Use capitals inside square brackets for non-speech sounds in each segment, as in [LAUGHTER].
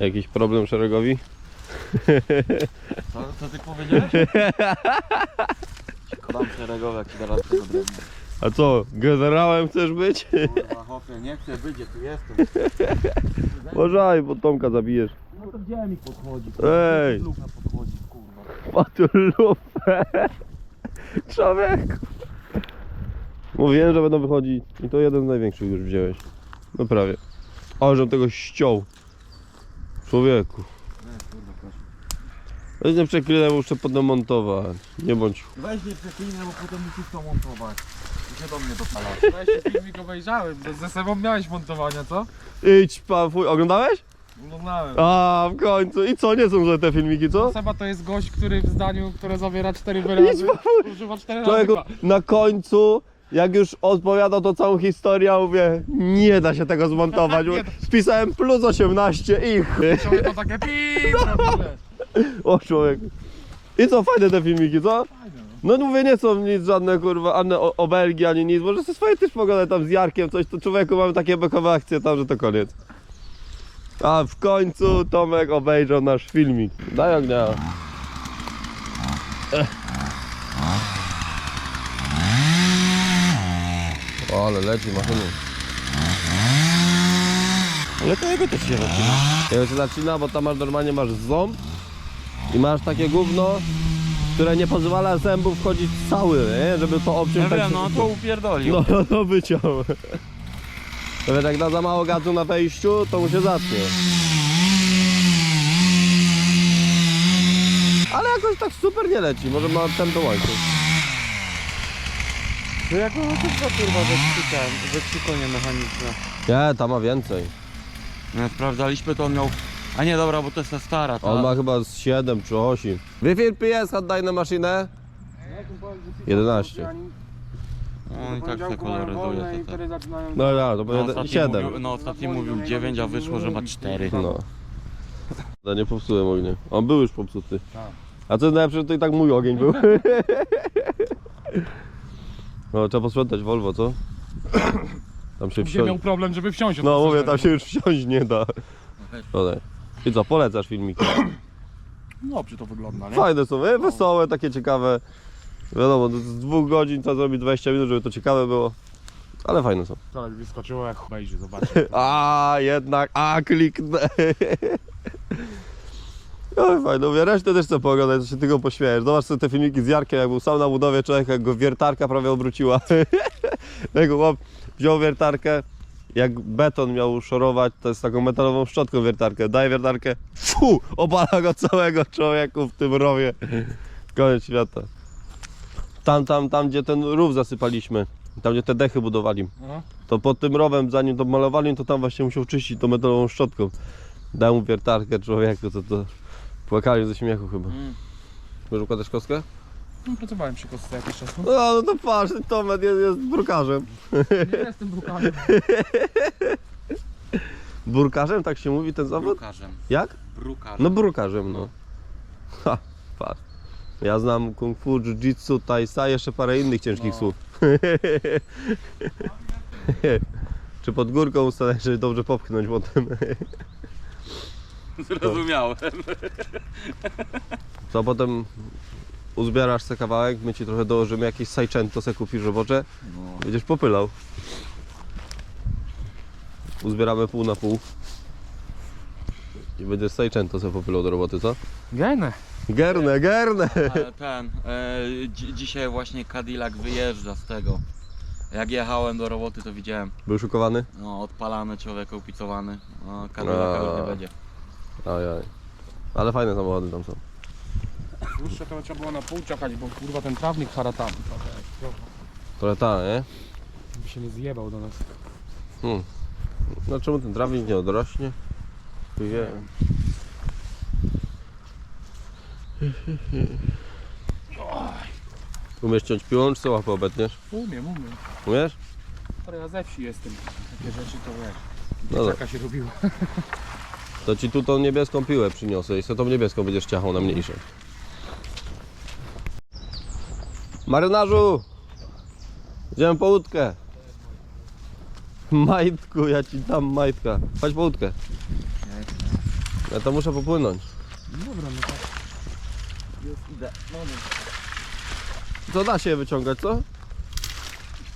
Jakiś problem szeregowi? Co, co ty powiedziałeś? Kodam szeregowy, jak ci teraz to zrobię. A co, generałem chcesz być? Kurwa, hopie, nie chcę być, gdzie tu jestem. Uważaj, bo Tomka zabijesz. No to gdzie mi podchodzi? Ej. Lufę podchodzi, kurwa. Patul lufę. Człowieku. Mówiłem, że będą wychodzić. I to jeden z największych już wziąłeś. No prawie. O, żebym tego ściął. Człowieku. Weź nie przeklinę, muszę podemontować. Nie bądź. Weź nie przeklinę, bo potem musisz to montować. I się do mnie dopalasz. Weź się filmik obejrzałem, bo ze sobą miałeś montowania, co? Idź pan, fuj. Oglądałeś? Oglądałem. A, w końcu. I co, nie są złe te filmiki, co? Seba to jest gość, który w zdaniu, które zawiera cztery wyrazy, używa cztery razy. Człowieku, na końcu, jak już odpowiadał to całą historię, mówię, nie da się tego zmontować. [LAUGHS] Nie da. Spisałem plus 18 ich. Ciągle to takie pip, robię. [LAUGHS] O człowiek. I co, fajne te filmiki, co? Fajne, No mówię, nie są nic żadne kurwa, ani o- obelgi, ani nic. Może sobie swoje też pogadać tam z Jarkiem, coś, to człowieku mamy takie bekowe akcje tam, że to koniec. A w końcu Tomek obejrzał nasz filmik. Daj ognia. Ech. O, ale leci maszyny. Ale to jego też się zaczyna. Jak się zaczyna, bo tam masz normalnie masz ząb i masz takie gówno, które nie pozwala zębu wchodzić cały, nie? żeby to obciąć Ja tak wiem, no to upierdolił. no, no, no wyciął. To wiesz, jak da za mało gazu na wejściu, to mu się zatnie. Ale jakoś tak super nie leci, może ma ten do łańcuch. To jak to co kurwa ze ze trzy konie mechaniczne. Nie, tam ma więcej. No, sprawdzaliśmy to on miał... A nie, dobra, bo to jest ta stara, ta... On ma chyba z 7 czy 8. Wi-Fi PS, oddaj na maszynę. 11. On i tak se koloryzuje to, to. No ja, to No, będzie ostatni 7. mówił, no ostatni mówił 9, a wyszło, że ma 4. No. Ja nie popsułem ognia. On był już popsuty. Tak. A co jest najlepsze, że to i tak mój ogień był. [LAUGHS] No trzeba posprzątać Volvo, co? Tam się Gdzie miał wsiąść. problem, żeby wsiąść. od No mówię, pasażera. tam się już wsiąść nie da. No daj. I co, polecasz filmiki? Dobrze to wygląda, nie? Fajne są, e, wesołe, takie ciekawe. Wiadomo, z dwóch godzin to zrobi 20 minut, żeby to ciekawe było. Ale fajne są. Zaraz wyskoczyło jak obejrzy, zobaczy. [LAUGHS] A jednak, a kliknę. [LAUGHS] Oj, fajno, mówię, resztę też chcę pooglądać, to się tylko pośmiejesz. Zobacz sobie te filmiki z Jarkiem, jak był sam na budowie człowiek, jak go wiertarka prawie obróciła. [LAUGHS] jak chłop wziął wiertarkę, jak beton miał szorować, to jest taką metalową szczotką wiertarkę, daje wiertarkę, fu, obala go całego człowieku w tym rowie. Koniec świata. Tam, tam, tam, gdzie ten rów zasypaliśmy, tam, gdzie te dechy budowali No. to pod tym rowem, zanim to malowali, to tam właśnie musiał czyścić tą metalową szczotką. Dał mu wiertarkę człowieku, to to płakali ze śmiechu chyba. Mm. Możesz układać kostkę? no pracowałem przy kostce jakiś czas. No. No, no to patrz, Tomek jest, jest brukarzem. [LAUGHS] Nie jestem brukanem. Burkarzem, [LAUGHS] tak się mówi ten zawód? Brukarzem. Jak? Brukarzem. No brukarzem, no. Ha, patrz. Ja znam kung fu, jiu-jitsu, taisa, jeszcze parę innych ciężkich No. słów. [LAUGHS] Czy pod górką ustawiać, żeby dobrze popchnąć potem. Zrozumiałem. [LAUGHS] Co potem uzbierasz sobie kawałek, my ci trochę dołożymy jakieś sajczęto, se kupisz robocze, No. będziesz popylał. Uzbieramy pół na pół. I będziesz sajczęto sobie popylał do roboty, co? Gejne. Gerne, gerne! Ale ten, e, dzi- dzisiaj właśnie Cadillac wyjeżdża z tego. Jak jechałem do roboty to widziałem, Był szukowany? no odpalany człowiek, upicowany. No, Cadillaca już nie będzie. Ajaj. Ale fajne samochody tam są. Dłuższe to trzeba było na pół czekać, bo kurwa ten trawnik haratamy trochę. Trochę ta, nie? By się nie zjebał do nas. Hmm. No czemu ten trawnik nie odrośnie? Chuj wie. Umiesz ciąć piłą, czy co łapę obetniesz? Umiem, umiem. Umiesz? Ale ja ze wsi jestem. Takie rzeczy to wiesz. No tak. Się robiło. [LAUGHS] To ci tu tą niebieską piłę przyniosę i sobie tą niebieską będziesz ciachał na mniejszą. Marynarzu! Idziemy po łódkę. Majtku, ja ci dam majtka. Chodź po łódkę. Ja to muszę popłynąć. Dobra, no tak. Już idę. Moment. To da się wyciągać, co?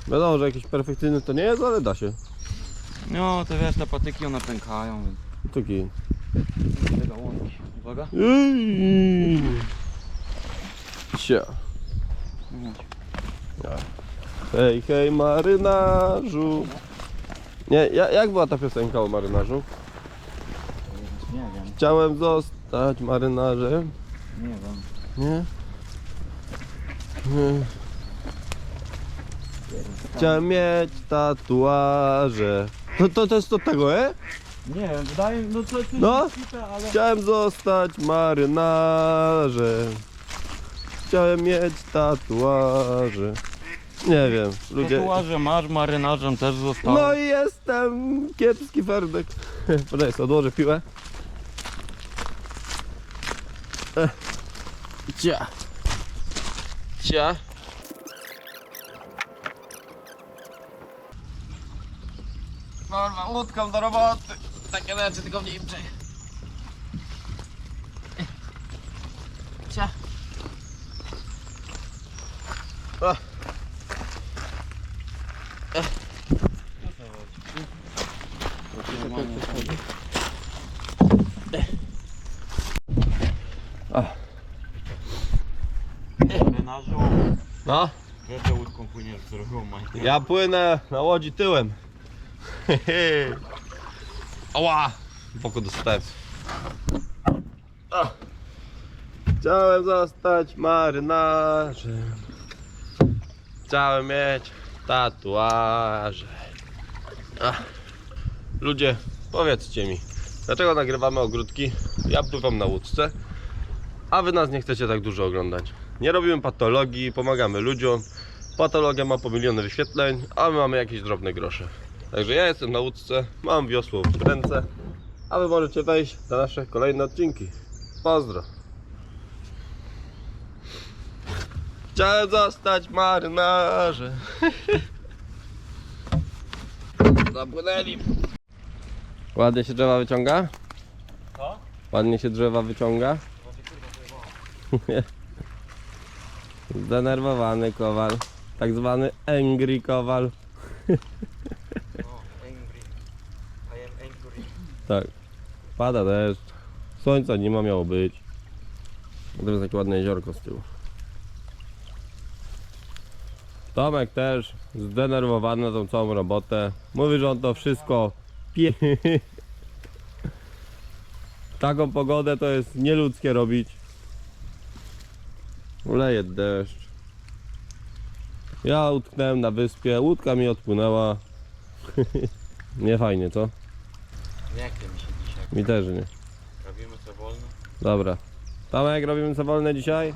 Wiadomo, że jakiś perfekcyjny to nie jest, ale da się. No, to wiesz, te patyki one pękają, więc Taki. tego łąki. Uwaga. Cia. No. Hej, hej, marynarzu. Nie, ja, jak była ta piosenka o marynarzu? Nie wiem, Chciałem zostać marynarzem. nie wiem. Nie? Nie. Chciałem mieć tatuaże. To, to, to jest od tego, e? Nie wiem, wydaje mi no to jest No. ale... Chciałem zostać marynarzem. Chciałem mieć tatuaże. Nie wiem, ludzie. Tatuaże masz, marynarzem też został. No i jestem kiepski Ferdek. [LAUGHS] Poczekaj, sobie odłożę piłę. Ech. Cia. Cia. Kurwa, łódką do roboty. Takie rzeczy tylko w Niemczech. Cia. O. Marynarzu, No, jaką łódką płyniesz majtką? ja płynę na łodzi tyłem. [LAUGHS] Ała! W boku dostałem. Chciałem zostać marynarzem. Chciałem mieć tatuaże. Ludzie, powiedzcie mi, dlaczego nagrywamy ogródki? Ja pływam na łódce, a wy nas nie chcecie tak dużo oglądać. Nie robimy patologii, pomagamy ludziom. Patologia ma po miliony wyświetleń, a my mamy jakieś drobne grosze. Także ja jestem na łódce, mam wiosło w ręce, a wy możecie wejść na nasze kolejne odcinki. Pozdro! Chciałem zostać marynarzem. [LAUGHS] Zapłynęli. Ładnie się drzewa wyciąga? Co? Ładnie się drzewa wyciąga? [LAUGHS] Zdenerwowany kowal. Tak zwany angry kowal. [LAUGHS] O, angry. I am angry. Tak. Pada deszcz. Słońca nie ma miało być. To jest takie ładne jeziorko z tyłu. Tomek też zdenerwowany na tą całą robotę. Mówi, że on to wszystko pie... [LAUGHS] Taką pogodę to jest nieludzkie robić. Leje deszcz. Ja utknąłem na wyspie, łódka mi odpłynęła. [LAUGHS] nie fajnie, co? Nie chce mi się dzisiaj. Mi też nie. Robimy co wolno. Dobra. Tomek, robimy co wolne dzisiaj?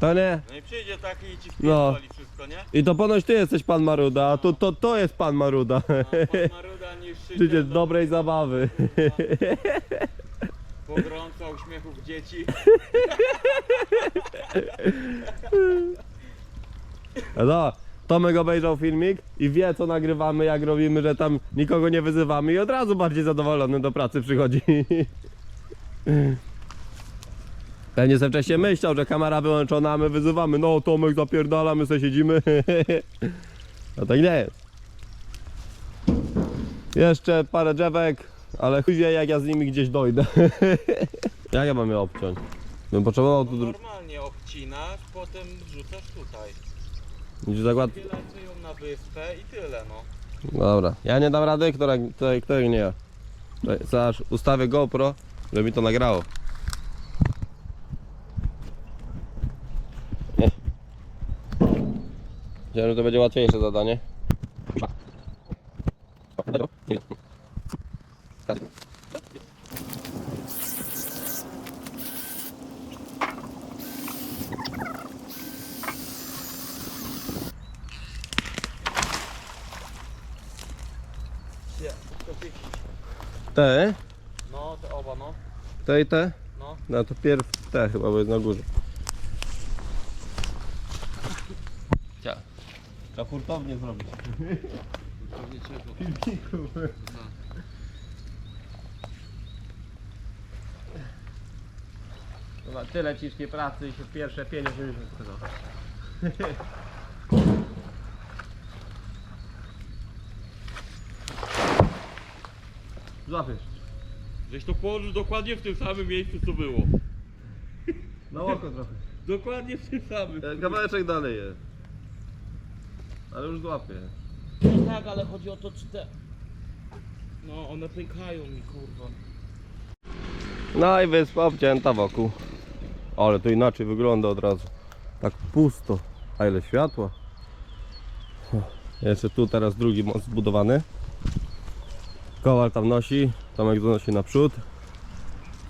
To nie? No i przyjdzie taki i ci No. wpierdoli wszystko, nie? I to ponoć ty jesteś pan Maruda, a to, to, to jest pan Maruda. A pan Maruda niższy [LAUGHS] Życie dobrej zabawy. [LAUGHS] Pogrąca uśmiechów dzieci. [LAUGHS] No, Tomek obejrzał filmik i wie co nagrywamy, jak robimy, że tam nikogo nie wyzywamy i od razu bardziej zadowolony do pracy przychodzi. [LAUGHS] Pewnie sobie wcześniej myślał, że kamera wyłączona, a my wyzywamy. No Tomek zapierdala, my sobie siedzimy. [LAUGHS] No tak nie jest. Jeszcze parę drzewek, ale chuj wie jak ja z nimi gdzieś dojdę. [LAUGHS] Jak ja mam je obciąć? Bym potrzebował tu... No normalnie obcinasz, potem wrzucasz tutaj. Zakład... Wylecę ją na wyspę i tyle no. Dobra, ja nie dam rady, kto, kto, kto nie ja. Czekaj, Zaraz ustawię GoPro, żeby mi to nagrało. Nie. Myślałem, że to będzie łatwiejsze zadanie. Te? No, te oba, no. Te i te? No. No to pierw te chyba, bo jest na górze. Cia. Trzeba hurtownie zrobić. Pewnie czego. Chyba tyle ciężkiej pracy i się pierwsze pieniądze już wykazał. [LAUGHS] Złapiesz. Żeś to położył dokładnie w tym samym miejscu co było. Na oko trochę. Dokładnie w tym samym. E, Kawałeczek dalej jest. Ale już złapię. Tak, ale chodzi o to czy te... No one pękają mi kurwa. No i wyspa obcięta wokół. Ale to inaczej wygląda od razu. Tak pusto. A ile światła. Jeszcze tu teraz drugi most zbudowany. Kowal tam nosi, Tomek donosi naprzód.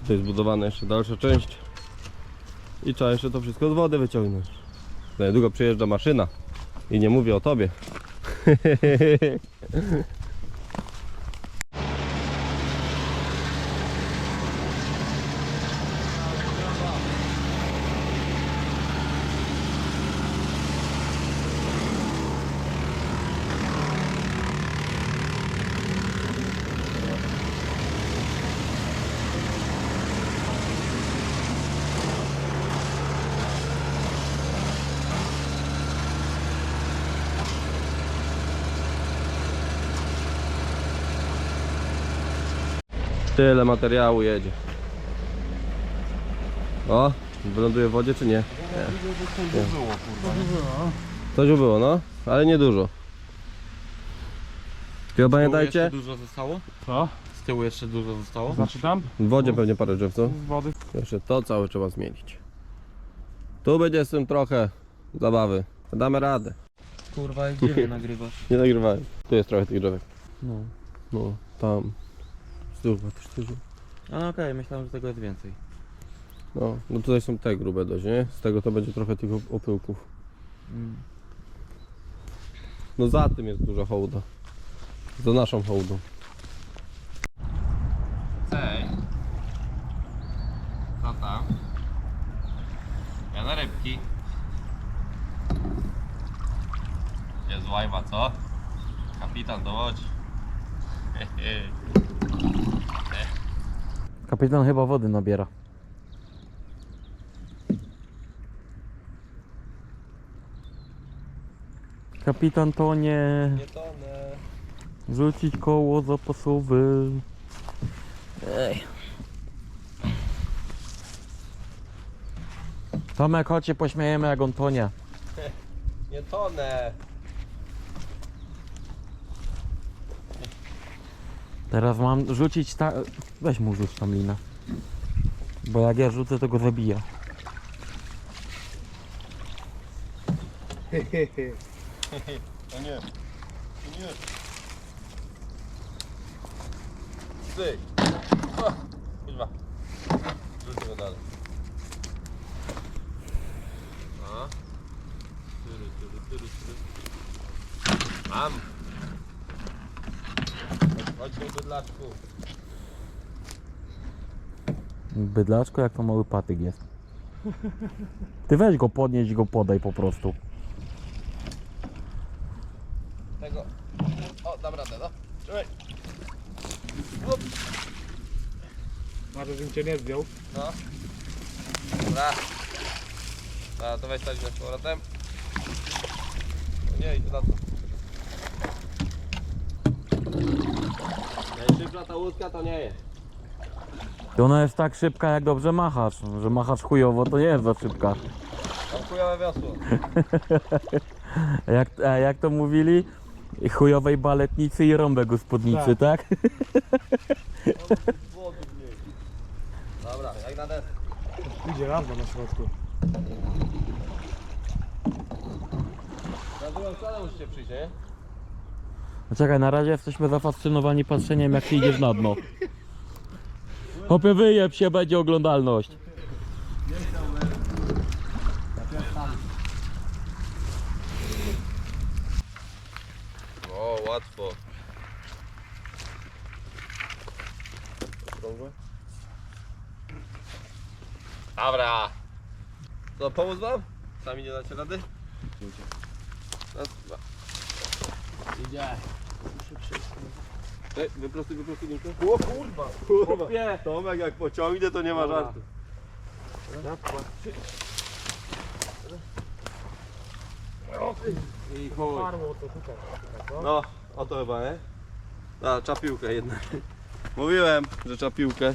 Tutaj zbudowana jeszcze dalsza część. I trzeba jeszcze to wszystko z wody wyciągnąć. Niedługo przyjeżdża maszyna. I nie mówię o tobie. [LAUGHS] Tyle materiału jedzie. O, wyląduje w wodzie czy nie? Coś już było, no, ale nie dużo. Tylko pamiętajcie, dużo zostało? Co? Z tyłu jeszcze dużo zostało? Znaczy tam? w wodzie pewnie parę drzew, co? Z wody. Jeszcze to całe trzeba zmienić. Tu będzie z tym trochę zabawy. Damy radę. Kurwa, gdzie mnie nagrywasz? [LAUGHS] Nie nagrywałem. Tu jest trochę tych drzewek. No. No, tam. Chyba też dużo. A no okej, myślałem, że tego jest więcej. No, no tutaj są te grube dość, nie? Z tego to będzie trochę tych op- opyłków. Mm. No za tym jest dużo hołda. Za naszą hołdą. Cześć. Co tam? Ja na rybki. Jest łajba, co? Kapitan dowodzi. Kapitan chyba wody nabiera. Kapitan to nie. Tonę. Rzucić koło zapasowe. Ej. Tomek, chodź się pośmiejemy jak on tonie. [LAUGHS] Nie tonę. Teraz mam rzucić ta... Weź mu rzuć tam linę. Bo jak ja rzucę, to go zabija. O nie. Nie. Ty. O, Kurwa. Rzucę go dalej. A. Tyry, tyry, tyry, tyry. Mam. Chodź tu bydlaczku. Bydlaczko, jak to mały patyk jest. Ty weź go podnieść i go podaj po prostu. Tego. O, dam radę, no. Trzymaj. Masz, żebym cię nie zdjął. No. Dobra. Dobra, to weź taśmę z powrotem. O nie, idź na to. Najszybsza ta łódka to nie jest. To ona jest tak szybka, jak dobrze machasz. Że machasz chujowo, to nie jest za szybka. Mam chujowe wiosło. [LAUGHS] Jak, a jak to mówili? Chujowej baletnicy i rąbek u spódnicy, tak? Wody niej. [LAUGHS] Dobra, jak na deskę. Idzie razem na środku. Na drugą stronę musicie przyjść, nie? No Czekaj, na razie jesteśmy zafascynowani patrzeniem jak ty idziesz na dno. Hopie wyjeb się, będzie oglądalność. O, łatwo. Dobra. To pomóc wam? Sami nie dacie rady? Raz, dwa. Idzie. Ej, wyprostuj, wyprostuj linkę. O kurwa, kurwa. Tomek jak pociągnie to nie ma Dobra. żartu. I chuj. Parło to tutaj. No, o to chyba, nie? A, trzeba piłkę jednak. Mówiłem, że trzeba piłkę.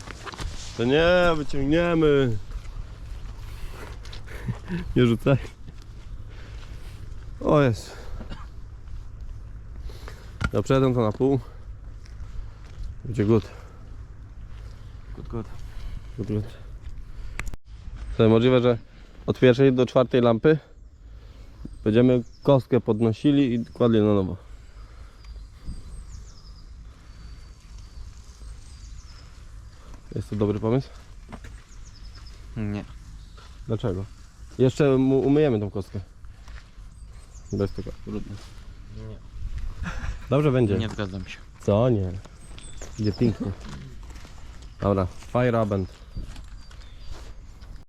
To nie, wyciągniemy. Nie rzucaj. O jest. Ja przejadę to na pół. Będzie good. Good, good. good, good. To możliwe, że od pierwszej do czwartej lampy będziemy kostkę podnosili i kładli na nowo. Jest to dobry pomysł? Nie. Dlaczego? Jeszcze umyjemy tą kostkę. Bez tego. Brudno. Nie. Dobrze będzie. Nie zgadzam się. Co? Nie. Idzie pięknie. Dobra, fire abend.